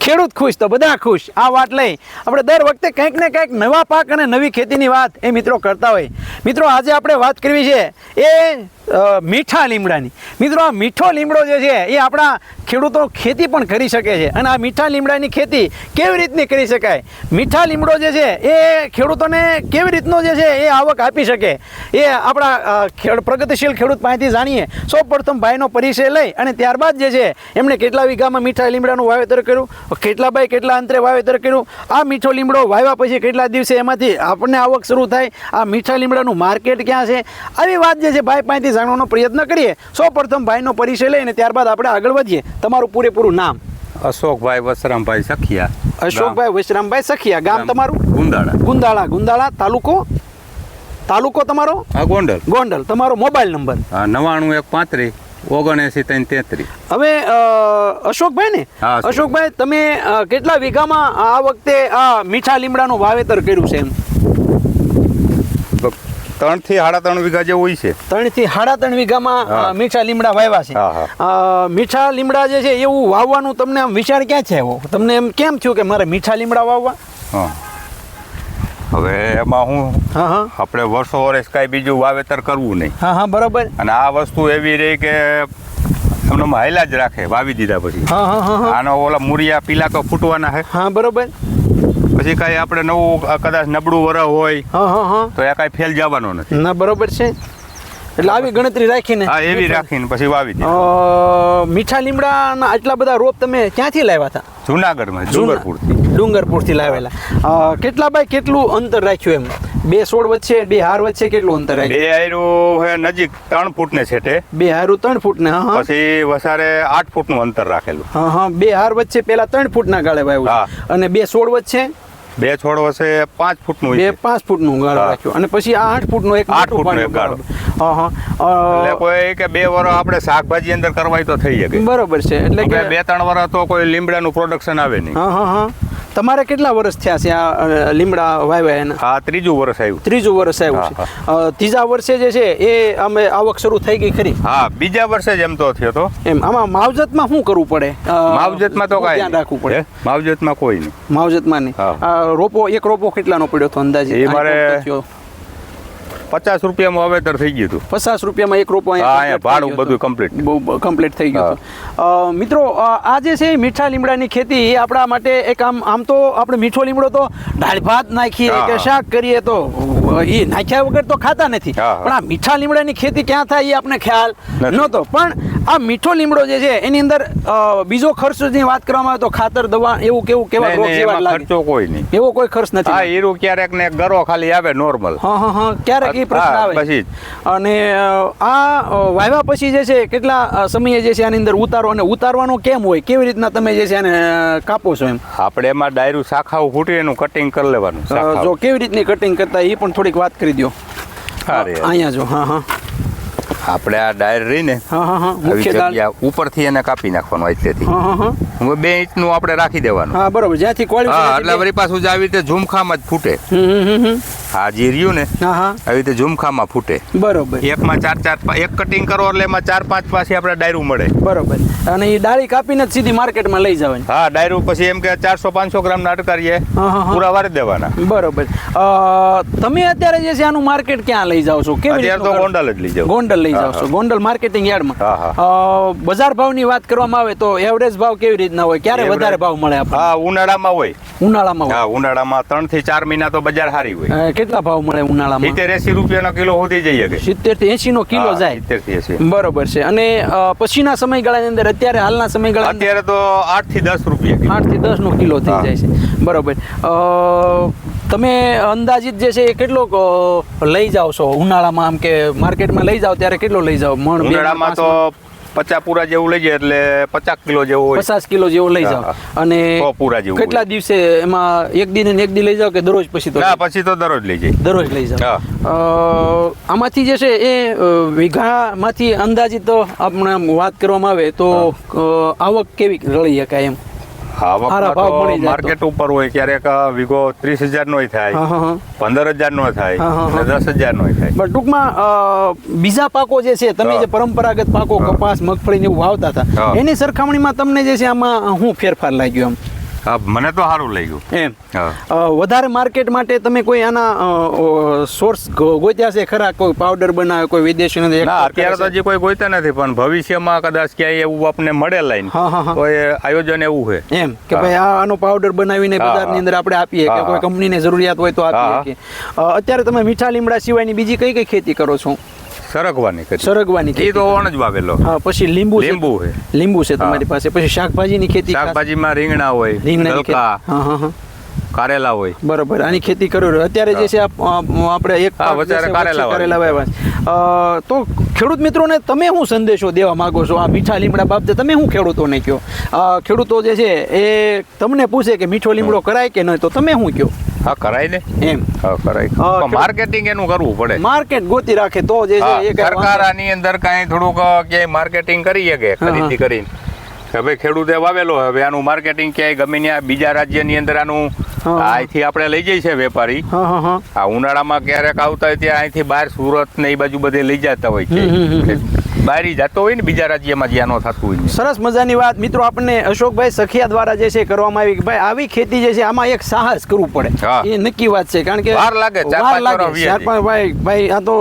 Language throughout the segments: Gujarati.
ખેડૂત ખુશ તો બધા ખુશ. આ વાત લઈ આપણે દર વખતે કંઈક ને કંઈક નવા પાક અને નવી ખેતીની વાત એ મિત્રો કરતા હોય. મિત્રો, આજે આપણે વાત કરવી છે એ મીઠા લીમડાની. મિત્રો, આ મીઠો લીમડો જે છે એ આપણા ખેડૂતો ખેતી પણ કરી શકે છે અને આ મીઠા લીમડાની ખેતી કેવી રીતની કરી શકાય? મીઠા લીમડો જે છે એ ખેડૂતોને કેવી રીતનો જે છે એ આવક આપી શકે? એ આપણા પ્રગતિશીલ ખેડૂત પાસેથી જાણીએ. સૌ પ્રથમ ભાઈનો પરિચય લઈ અને ત્યારબાદ જે છે એમણે કેટલા વીઘામાં મીઠા લીમડાનું વાવેતર કર્યું? કેટલા બાય કેટલા અંતરે વાવેતર કર્યું? આ મીઠો લીમડો વાવ્યા પછી કેટલા દિવસે એમાંથી આપણને આવક શરૂ થાય? આ મીઠા લીમડાનું માર્કેટ ક્યાં છે? આવી વાત જે છે ભાઈ પાસેથી જાણવાનો પ્રયત્ન કરીએ. સૌ પ્રથમ ભાઈનો પરિચય લઈને ત્યારબાદ આપણે આગળ વધીએ. તમારું પૂરેપૂરું નામ? અશોકભાઈ વસરામભાઈ સખિયા. અશોકભાઈ વસરામભાઈ સખિયા. ગામ તમારું? ગુંદાળા. ગુંદાળા. ગુંદાળા. તાલુકો? તાલુકો તમારો? ગોંડલ. ગોંડલ. તમારો મોબાઈલ નંબર? નવાણું એક પાંત્રીસ. ઓગણએંસી ત્રણ તેત્રીસ હવે અશોકભાઈ ને અશોકભાઈ. તમે કેટલા વીઘામાં આ વખતે આ મીઠા લીમડાનું વાવેતર કર્યું છે એમ? ત્રણથી સાડા ત્રણ વીઘા જેવું હોય છે. ત્રણથી સાડા ત્રણ વીઘામાં મીઠા લીમડા વાવ્યા છે. મીઠા લીમડા જે છે એવું વાવવાનું તમને આમ વિચાર ક્યાં છે એવો તમને એમ કેમ થયું કે મારે મીઠા લીમડા વાવવા? હા. હવે એમાં હું હા હા. આપણે વર્ષો વર્ષ કાંઈ બીજું વાવેતર કરવું નહીં. હા હા બરાબર. અને આ વસ્તુ એવી રહી કે એમને હાયલા જ રાખે વાવી દીધા પછી. હા હા હા હા. આનો ઓલા મુરિયા પીલા તો ફૂટવાના છે હા બરોબર. પછી કાંઈ આપણે નવું કદાચ નબળું વર હોય હા હા હા. તો એ કાંઈ ફેલ જવાનો નથી. ના બરોબર છે. એટલે આવી ગણતરી રાખીને. હા એવી રાખીને પછી વાવી દે મીઠા લીમડાના આટલા બધા રોપ તમે ક્યાંથી લાવ્યા હતા? જુનાગઢમાં ડુંગરપુરથી ડુંગરપુરથી લાવેલા. કેટલા બાય કેટલું અંતર રાખ્યું એમ? બે છોડ વચ્ચે બે હાર વચ્ચે કેટલું અંતર બે હારું હે નજીક ત્રણ ફૂટ ને છેટે. બે હારું ત્રણ ફૂટ ને પછી વસારે આઠ ફૂટનું અંતર રાખેલું. હા હા બે હાર વચ્ચે પેલા ત્રણ ફૂટના ગાળે વાવ્યું હા. અને બે છોડ વચ્ચે બે છોડ વચ્ચે પાંચ ફૂટનું બે પાંચ ફૂટનું ગાળો રાખ્યું. અને પછી આ આઠ ફૂટનું એક આઠ ફૂટનું. ગાળો. હા હા. કોઈ કે બે વરો આપણે શાકભાજી અંદર કરવાય તો થઈ શકે. બરોબર છે. એટલે કે કે બે ત્રણ વર તો કોઈ લીમડાનું પ્રોડક્શન આવે નહીં. હા હા હા. તમારે કેટલા વર્ષ થયા છે આ લીમડા વાવ્યા એના? હા ત્રીજું વર્ષ આવ્યું. ત્રીજું વર્ષ આવ્યું છે. ત્રીજા વર્ષે જે છે એ અમે આવક શરૂ થઈ ગઈ ખરી? હા બીજા વર્ષે જ એમ તો થયો તો. એમ આમાં માવજતમાં શું કરવું પડે? માવજતમાં તો કાંઈ ધ્યાન રાખવું પડે. માવજતમાં કોઈ નહીં. માવજતમાં નહીં. રોપો એક રોપો કેટલાનો પડ્યો હતો અંદાજે? એ મારે. પચાસ રૂપિયામાં વાવેતર થઈ ગયું હતું. પચાસ રૂપિયામાં એક રોપો અહીંયા ભાડું બધું કમ્પ્લીટ બહુ કમ્પ્લીટ થઈ ગયું મિત્રો આ જે છે મીઠા લીમડાની ખેતી એ આપણા માટે એક આમ આમ તો આપણે મીઠો લીમડો તો દાળ ભાત નાખીએ કે શાક કરીએ તો એ નાખ્યા વગર તો ખાતા નથી. પણ આ મીઠા લીમડાની ખેતી ક્યાં થાય એ આપણે ખ્યાલ. નહોતો. પણ આ મીઠો લીમડો જે છે એની અંદર બીજો ખર્ચની વાત કરવામાં આવે તો ખાતર દવા એવું કેવું કેવા રોગ જેવા લાગે? ખર્ચો કોઈ નહીં. એવો કોઈ ખર્ચ હા નથી હીરું ક્યારેક ને ગરો ખાલી આવે નોર્મલ હા હા હા ક્યારેક એ પ્રશ્ન આવે. પછી અને આ વાવ્યા પછી જે છે કેટલા સમયે જે છે આની અંદર ઉતારો અને ઉતારવાનો કેમ હોય? કેવી રીતના તમે જે છે એને કાપો છો એમ? આપણે એમાં ડાયરું શાખાઓ ફૂટી એનું કટિંગ કરી લેવાનું જો કેવી રીતની કટિંગ કરતા એ પણ થોડીક વાત કરી દો હા અહીંયા જો હા હા. આપણે આ ડાયર રહીને આવી જગ્યા ઉપરથી એને કાપી નાખવાનું હોય તેથી. હવે બે ઇંચનું આપણે રાખી દેવાનું. હા બરોબર. જ્યાંથી કોળી એટલે વળી પાછું આવી રીતે ઝુમખામાં જ ફૂટે. આ જે રહ્યું ને આવી રીતે ઝુમખામાં ફૂટે. બરોબર. એકમાં ચાર ચાર એક કટિંગ કરો એટલે એમાં ચાર પાંચ પાછી આપણે ડાયરું મળે. બરોબર. અને એ ડાળી કાપીને જ સીધી માર્કેટમાં લઈ જવાની. હા ડાયરું પછી એમ કે ચારસો પાંચસો ગ્રામ ના અટકારીએ. પૂરા વારી દેવાના. બરોબર. તમે અત્યારે જે છે આનું માર્કેટ ક્યાં લઈ જાઓ છો? કેમ અત્યારે તો ગોંડલ જ લઈ જાઓ ગોંડલ લઈ જાઓ છો. ગોંડલ માર્કેટિંગ યાર્ડમાં. બજાર ભાવની વાત કરવામાં આવે તો એવરેજ ભાવ કેવી રીતના હોય? ક્યારે વધારે ભાવ મળે હા ઉનાળામાં હોય. ઉનાળામાં હોય. હા ઉનાળામાં ત્રણથી ચાર મહિના તો બજાર સારી હોય. કેટલા ભાવ મળે ઉનાળામાં? સિત્તેર એસી રૂપિયાનો કિલો સુધી જઈએ કે સિત્તેરથી એસી નો કિલો જાય. સિત્તેરથી એસી. બરોબર છે. અને પછીના સમયગાળાની અંદર અત્યારે હાલના સમયગાળા અત્યારે તો આઠથી દસ રૂપિયા. આઠથી દસ નો કિલો થઈ જાય છે. બરોબર. તમે અંદાજિત જે છે એ કેટલો લઈ જાઓ છો? ઉનાળામાં આમ કે માર્કેટમાં લઈ જાઓ ત્યારે કેટલો લઈ જાઓ મણ ઉનાળામાં તો પચાસ પૂરા જેવું લઈ જાય એટલે પચાસ કિલો જેવો પચાસ કિલો જેવો લઈ જાઓ. અને પૂરા જેવું કેટલા દિવસે એમાં એક દિન એક દી લઈ જાઓ કે દરરોજ પછી તો? પછી તો દરરોજ લઈ જાય. દરરોજ લઈ જાઓ. આમાંથી જે છે એ વીઘામાંથી અંદાજિત તો આપણે વાત કરવામાં આવે તો આવક કેવી રળી શકાય એમ? મળી માર્કેટ ઉપર હોય ક્યારેક વીઘો ત્રીસ હજાર નો થાય પંદર હજાર નો થાય દસ હજાર નો થાય. પણ ટૂંકમાં બીજા પાકો જે છે તમે જે પરંપરાગત પાકો કપાસ મગફળી ને એવું વાવતા હતા એની સરખામણીમાં તમને જે છે આમાં હું ફેરફાર લાગ્યો એમ? મને તો સારું લાગ્યું. એમ. વધારે માર્કેટ માટે તમે કોઈ આના સોર્સ ગોત્યા છે ખરા? કોઈ પાવડર બનાવે કોઈ વિદેશી નથી અત્યારે તો હજી કોઈ ગોતા નથી પણ ભવિષ્યમાં કદાચ ક્યાંય એવું આપણને મળે લાઈન. તો એ આયોજન એવું છે. એમ કે ભાઈ આનો પાવડર બનાવીને બજારની અંદર આપણે આપીએ કે કોઈ. કંપનીને જરૂરિયાત હોય તો આપીએ અત્યારે તમે મીઠા લીમડા સિવાયની બીજી કઈ કઈ ખેતી કરો છો? સરગવાની ખેતી. સરગવાની ખેતી તો ઓણ જ વાવેલો. હા પછી લીંબુ લીંબુ છે. લીંબુ છે તમારી પાસે. પછી શાકભાજીની ખેતી શાકભાજીમાં રીંગણા હોય હા હા હા. કારેલા હોય. બરોબર આની ખેતી કરો. અત્યારે જે છે આપ- આપ- આપણે એક કારેલા કારેલા વાવ્યા તો ખેડૂત મિત્રોને તમે શું સંદેશો દેવા માંગો છો? આ મીઠા લીમડા બાબતે તમે શું ખેડૂતોને કહો? ખેડૂતો જે છે એ તમને પૂછે કે મીઠો લીમડો કરાય કે નહીં તો તમે શું કહો? હા કરાય ને. એમ. હા કરાય. માર્કેટિંગ એનું કરવું પડે. માર્કેટ ગોતી રાખે તો જે છે સરકાર આની અંદર કાંઈ થોડુંક કે માર્કેટિંગ કરી શકે. ખરીદી કરીને. કે ભાઈ ખેડૂતે વાવેલો હવે આનું માર્કેટિંગ ક્યાંય ગમે ત્યાં બીજા રાજ્યની અંદર આનું. અહીંથી આપણે લઈ જઈએ છે વેપારી. આ ઉનાળામાં ક્યારેક આવતા હોય ત્યાં અહીંથી બહાર સુરત ને એ બાજુ બધે લઈ જતા હોય છે. બહારી જતો હોય ને બીજા રાજ્યમાં જ્યાં ન થતું હોય. સરસ મજાની વાત. મિત્રો આપણને અશોકભાઈ સખિયા દ્વારા જે છે કરવામાં આવી કે ભાઈ આવી ખેતી જે છે આમાં એક સાહસ કરવું પડે. એ નક્કી વાત છે કારણ કે વાર લાગે, વાર લાગે. ચાર પાંચ ભાઈ ભાઈ આ તો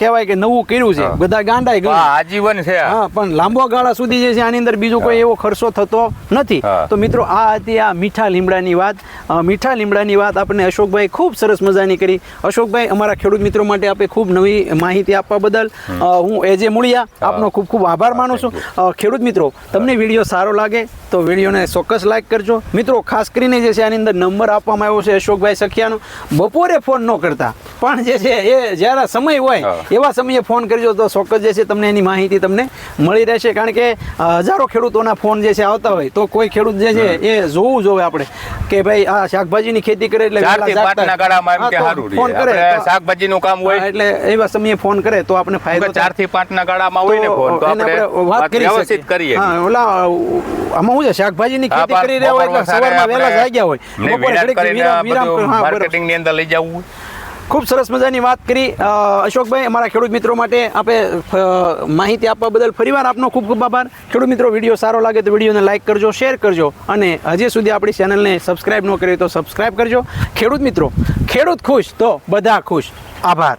કહેવાય કે નવું કર્યું છે. બધા ગાંડાય ગયા. આજીવન છે હા પણ લાંબો ગાળા સુધી જે છે આની અંદર બીજો કોઈ એવો ખર્ચો થતો નથી. તો મિત્રો આ હતી આ મીઠા લીમડાની વાત. મીઠા લીમડાની વાત આપણને અશોકભાઈ ખૂબ સરસ મજાની કરી. અશોકભાઈ અમારા ખેડૂત મિત્રો માટે આપે ખૂબ નવી માહિતી આપવા બદલ. હું હું એજે મુળિયા આપનો ખૂબ ખૂબ આભાર માનું છું. ખેડૂત મિત્રો તમને વીડિયો સારો લાગે તો વિડીયોને ચોક્કસ લાઈક કરજો. મિત્રો ખાસ કરીને જે છે આની અંદર નંબર આપવામાં આવ્યો છે અશોકભાઈ સખિયાનો. બપોરે ફોન ન કરતા. પણ જે છે એ જ્યારે સમય હોય એવા સમયે ફોન કરજો તો ચોક્કસ જે છે તમને એની માહિતી તમને મળી રહેશે. કારણ કે હજારો ખેડૂતોના ફોન જે છે આવતા હોય તો કોઈ ખેડૂત જે છે એ જોવું જોવે આપણે કે ભાઈ આ શાકભાજીની ખેતી કરે એટલે ગાળામાં ફોન કરે શાકભાજીનું કામ હોય. એટલે એવા સમયે ફોન કરે તો આપણે ફાયદો ચારથી પાંચ હોય ને ફોન તો આપણે વાત કરી વ્યવસ્થિત કરીએ. હા ઓલા આમાં હું છે? શાકભાજીની ખેતી કરી રહ્યા હોય એટલે સવારમાં વહેલા જાગ્યા હોય. બપોરે ઘડીક વિરામ-. માર્કેટિંગની અંદર લઈ જવું ખૂબ સરસ મજાની વાત કરી. અશોકભાઈ અમારા ખેડૂત મિત્રો માટે આપે માહિતી આપવા બદલ ફરીવાર આપનો ખૂબ ખૂબ આભાર. ખેડૂત મિત્રો વીડિયો સારો લાગે તો વિડીયોને લાઇક કરજો શેર કરજો અને હજી સુધી આપણી ચેનલને સબસ્ક્રાઇબ ન કરી તો સબસ્ક્રાઇબ કરજો. ખેડૂત મિત્રો ખેડૂત ખુશ તો બધા ખુશ. આભાર.